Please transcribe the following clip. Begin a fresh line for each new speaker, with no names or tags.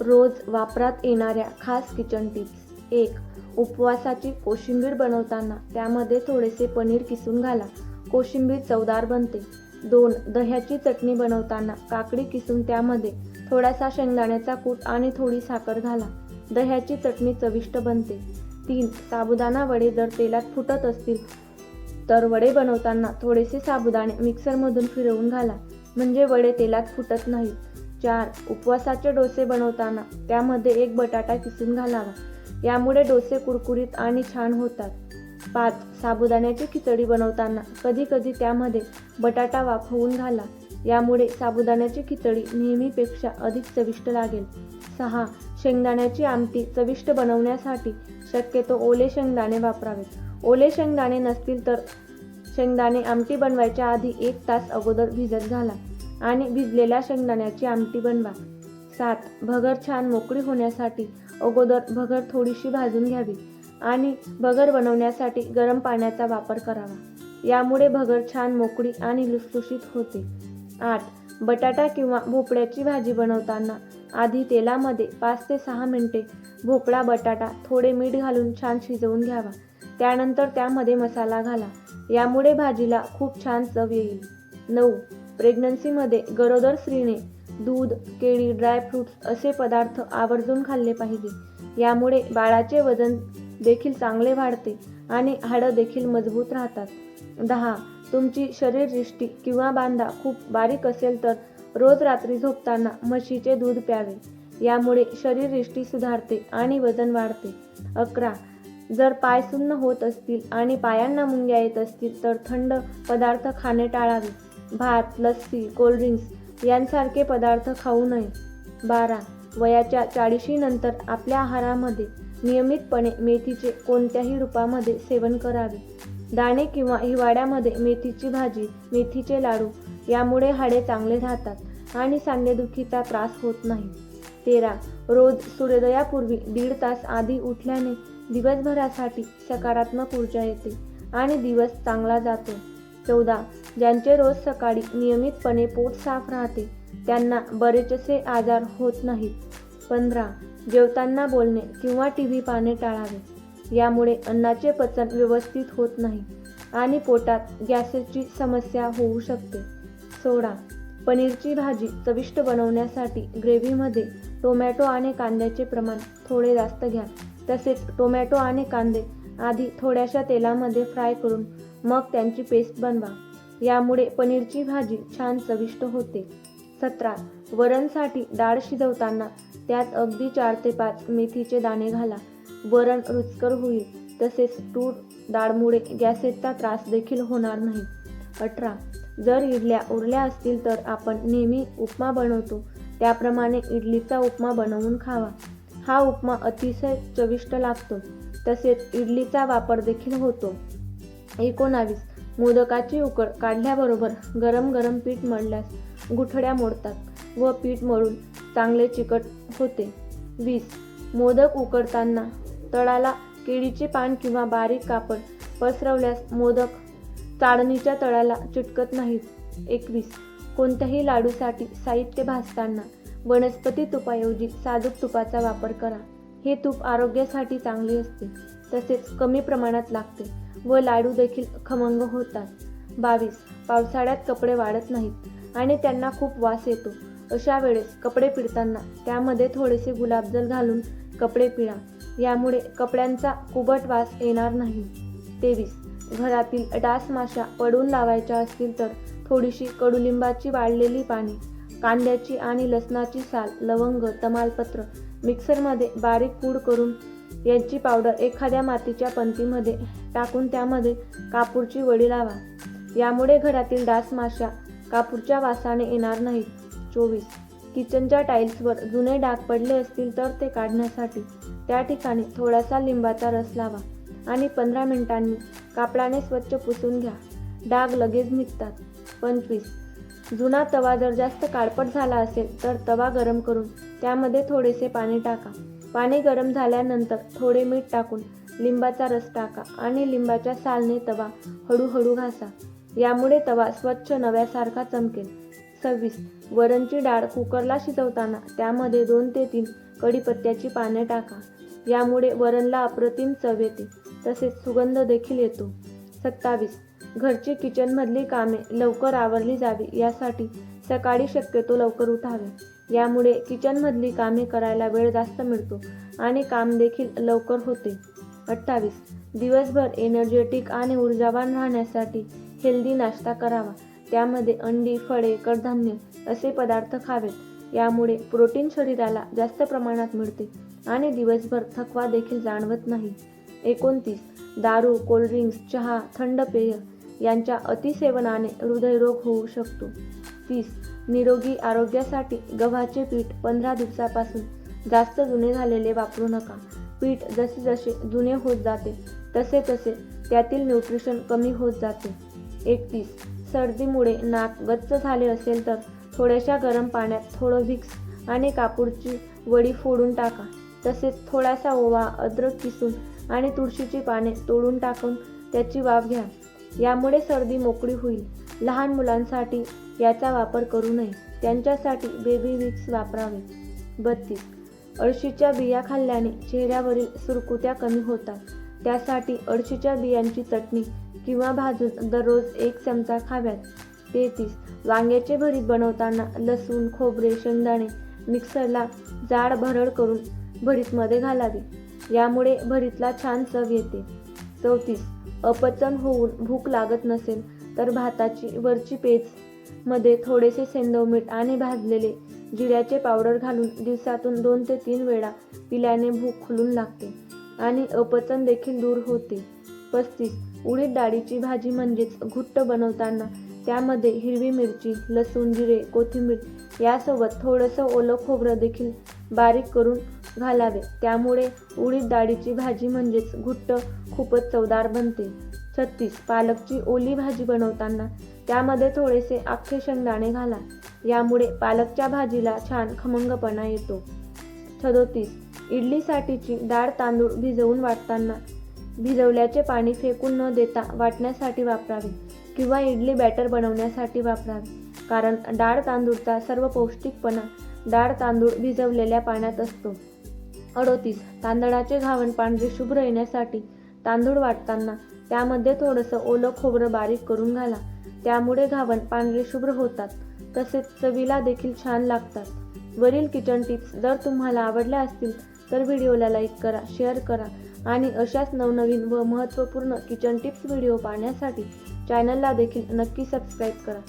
रोज वापरात येणाऱ्या खास किचन टिप्स एक उपवासाची कोशिंबीर बनवताना त्यामध्ये थोडेसे पनीर किसून घाला. कोशिंबीर चवदार बनते. दोन दह्याची चटणी बनवताना काकडी किसून त्यामध्ये थोडासा शेंगदाण्याचा कूट आणि थोडी साखर घाला. दह्याची चटणी चविष्ट बनते. तीन साबुदाणा वडे जर तेलात फुटत असतील तर वडे बनवताना थोडेसे साबुदाणे मिक्सरमधून फिरवून घाला. म्हणजे वडे तेलात फुटत नाहीत. चार उपवासाचे डोसे बनवताना त्यामध्ये एक बटाटा किसून घालावा. यामुळे डोसे कुरकुरीत आणि छान होतात. पाच साबुदाण्याची खिचडी बनवताना कधी कधी त्यामध्ये बटाटा वाफवून घाला. यामुळे साबुदाण्याची खिचडी नेहमीपेक्षा अधिक चविष्ट लागेल. सहा शेंगदाण्याची आमटी चविष्ट बनवण्यासाठी शक्यतो ओले शेंगदाणे वापरावेत. ओले शेंगदाणे नसतील तर शेंगदाणे आमटी बनवायच्या आधी एक तास अगोदर भिजत घाला. आणि भिजलेल्या शेंगदाण्याची आमटी बनवा. सात भगर छान मोकळी होण्यासाठी अगोदर भगर थोडीशी भाजून घ्यावी आणि भगर बनवण्यासाठी गरम पाण्याचा वापर करावा. यामुळे भगर छान मोकळी आणि लुसलुशीत होते. आठ बटाटा किंवा भोपळ्याची भाजी बनवताना आधी तेलामध्ये पाच ते सहा मिनिटे भोपळा बटाटा थोडे मीठ घालून छान शिजवून घ्यावा. त्यानंतर त्यामध्ये मसाला घाला. यामुळे भाजीला खूप छान चव येईल. नऊ प्रेग्नन्सीमध्ये गरोदर स्त्रीने दूध केळी ड्रायफ्रुट्स असे पदार्थ आवर्जून खाल्ले पाहिजे. यामुळे बाळाचे वजन देखील चांगले वाढते आणि हाडं देखील मजबूत राहतात. दहा. तुमची शरीररिष्टी किंवा बांधा खूप बारीक असेल तर रोज रात्री झोपताना म्हशीचे दूध प्यावे. यामुळे शरीरदृष्टी सुधारते आणि वजन वाढते. अकरा. जर पाय सुन्न होत असतील आणि पायांना मुंग्या येत असतील तर थंड पदार्थ खाणे टाळावे. भात लस्सी कोल्ड्रिंक्स यांसारखे पदार्थ खाऊ नये. बारा. वयाच्या चाळीशीनंतर आपल्या आहारामध्ये नियमितपणे मेथीचे कोणत्याही रूपामध्ये सेवन करावे. दाणे किंवा हिवाळ्यामध्ये मेथीची भाजी मेथीचे लाडू यामुळे हाडे चांगले राहतात आणि सांधेदुखीचा त्रास होत नाही. तेरा. रोज सूर्योदयापूर्वी दीड तास आधी उठल्याने दिवसभरासाठी सकारात्मक ऊर्जा येते आणि दिवस चांगला जातो. चौदा. ज्यांचे रोज सकाळी नियमितपणे पोट साफ राहते त्यांना बरेचसे आजार होत नाहीत. पंधरा. जेवताना बोलणे किंवा टी व्ही पाहणे टाळावे. यामुळे अन्नाचे पचन व्यवस्थित होत नाही आणि पोटात गॅसेसची समस्या होऊ शकते. सोळा. पनीरची भाजी चविष्ट बनवण्यासाठी ग्रेव्हीमध्ये टोमॅटो आणि कांद्याचे प्रमाण थोडे जास्त घ्या. तसेच टोमॅटो आणि कांदे आधी थोड्याशा तेलामध्ये फ्राय करून मग त्यांची पेस्ट बनवा. यामुळे पनीरची भाजी छान चविष्ट होते. सतरा. वरणसाठी डाळ शिजवताना त्यात अगदी चार ते पाच मेथीचे दाणे घाला. वरण रुचकर होईल. तसेच तूर डाळमुळे गॅसेसचा त्रास देखील होणार नाही. अठरा. जर इडल्या उरल्या असतील तर आपण नेहमी उपमा बनवतो. त्याप्रमाणे इडलीचा उपमा बनवून खावा. हा उपमा अतिशय चविष्ट लागतो. तसेच इडलीचा वापर देखील होतो. एकोणावीस. मोदकाची उकड काढल्याबरोबर गरम गरम पीठ मळल्यास गुठड्या मोडतात व पीठ मळून चांगले चिकट होते. वीस. मोदक उकडताना तळाला केळीचे पान किंवा बारीक कापड पसरवल्यास मोदक चाळणीच्या तळाला चिटकत नाहीत. एकवीस. कोणत्याही लाडूसाठी साहित्य भाजताना वनस्पती तुपाऐवजी साजूक तुपाचा वापर करा. हे तूप आरोग्यासाठी चांगले असते. तसेच कमी प्रमाणात लागते. व लाडू देखील खमंग होतात. बावीस पावसाळ्यात कपडे वाढत नाहीत आणि त्यांना खूप वास येतो. अशा वेळेस कपडे पिळताना त्यामध्ये थोडेसे गुलाबजल घालून कपडे पिळा यामुळे कपड्यांचा कुबट वास येणार नाही. तेवीस घरातील डास माशा पडून लावायच्या असतील तर थोडीशी कडुलिंबाची वाळलेली पाने कांद्याची आणि लसणाची साल लवंग तमालपत्र मिक्सरमध्ये बारीक पूड करून यांची पावडर एखाद्या मातीच्या पंतीमध्ये टाकून त्यामध्ये कापूरची वडी लावा. यामुळे घरातील डास माशा कापूरच्या वासाने येणार नाहीत. चोवीस. किचनच्या टाईल्सवर जुने डाग पडले असतील तर ते काढण्यासाठी त्या ठिकाणी थोडासा लिंबाचा रस लावा आणि पंधरा मिनिटांनी कापडाने स्वच्छ पुसून घ्या. डाग लगेच निघतात. पंचवीस. जुना तवा जर जास्त काळपट झाला असेल तर तवा गरम करून त्यामध्ये थोडेसे पाणी टाका. पाणी गरम झाल्यानंतर थोडे मीठ टाकून लिंबाचा रस टाका आणि लिंबाच्या सालने तवा हळूहळू घासा. यामुळे तवा स्वच्छ नव्यासारखा चमकेल. सव्वीस. वरणची डाळ कुकरला शिजवताना त्यामध्ये दोन ते तीन कढीपत्त्याची पाने टाका. यामुळे वरणला अप्रतिम चव येते. तसेच सुगंध देखील येतो. सत्तावीस. घरची किचनमधली कामे लवकर आवरली जावी यासाठी सकाळी शक्यतो लवकर उठावे. यामुळे किचनमधली कामे करायला वेळ जास्त मिळतो आणि काम देखील लवकर होते. अठ्ठावीस. दिवसभर एनर्जेटिक आणि ऊर्जावान राहण्यासाठी हेल्दी नाश्ता करावा. त्यामध्ये अंडी फळे कडधान्य असे पदार्थ खावेत. यामुळे प्रोटीन शरीराला जास्त प्रमाणात मिळते आणि दिवसभर थकवा देखील जाणवत नाही. एकोणतीस. दारू कोल्ड्रिंक्स चहा थंड पेय यांच्या अतिसेवनाने हृदयरोग होऊ शकतो. तीस. निरोगी आरोग्यासाठी गव्हाचे पीठ पंधरा दिवसापासून जास्त जुने झालेले वापरू नका. पीठ जसे जसे जुने होत जाते तसे तसे त्यातील न्यूट्रिशन कमी होत जाते. एकतीस. सर्दीमुळे नाक गच्च झाले असेल तर थोड्याशा गरम पाण्यात थोडं व्हिक्स आणि कापूरची वडी फोडून टाका. तसेच थोडासा ओवा अद्रक किसून आणि तुळशीची पाने तोडून टाकून त्याची वाफ घ्या. यामुळे सर्दी मोकळी होईल. लहान मुलांसाठी याचा वापर करू नये. त्यांच्यासाठी बेबी विक्स वापरावे. बत्तीस. अळशीच्या बिया खाल्ल्याने चेहऱ्यावरील सुरकुत्या कमी होतात. त्यासाठी अळशीच्या बियांची चटणी किंवा भाजून दररोज एक चमचा खाव्यात. तेहतीस. वांग्याचे भरीत बनवताना लसूण खोबरे शेंगदाणे मिक्सरला जाड भरड करून भरीतमध्ये घालावे. यामुळे भरीतला छान चव येते. चौतीस. अपचन होऊन भूक लागत नसेल तर भाताची वरची पेज मध्ये थोडेसे सेंदव मीठ आणि भाजलेले जिऱ्याचे पावडर घालून दिवसातून दोन ते तीन वेळा पिल्याने भूक खुलून लागते आणि अपचन देखील दूर होते. पस्तीस. उडीद डाळीची भाजी म्हणजेच घुट्ट बनवताना त्यामध्ये हिरवी मिरची लसूण जिरे कोथिंबीर यासोबत थोडंसं ओलं खोबरं देखील बारीक करून घालावे. त्यामुळे उडीद डाळीची भाजी म्हणजेच घुट्ट खूपच चवदार बनते. छत्तीस पालकची ओली भाजी बनवताना त्यामध्ये थोडेसे अख्खे शेंगदाणे घाला. यामुळे पालकच्या भाजीला छान खमंगपणा येतो. सदोतीस इडलीसाठीची डाळ तांदूळ भिजवून वाटताना भिजवल्याचे पाणी फेकून न देता वाटण्यासाठी वापरावे किंवा इडली बॅटर बनवण्यासाठी वापरावे. कारण डाळ तांदूळचा सर्व पौष्टिकपणा डाळ तांदूळ भिजवलेल्या पाण्यात असतो. अडोतीस तांदळाचे घावण पांढरे शुभ्र येण्यासाठी तांदूळ वाटताना त्यामध्ये थोडंसं ओलं खोबरं बारीक करून घाला. त्यामुळे घावण पांढरे शुभ्र होतात. तसेच चवीला देखील छान लागतात. वरील किचन टिप्स जर तुम्हाला आवडल्या असतील तर व्हिडिओला लाईक करा शेअर करा आणि अशाच नवनवीन व महत्त्वपूर्ण किचन टिप्स व्हिडिओ पाहण्यासाठी चॅनलला देखील नक्की सबस्क्राईब करा.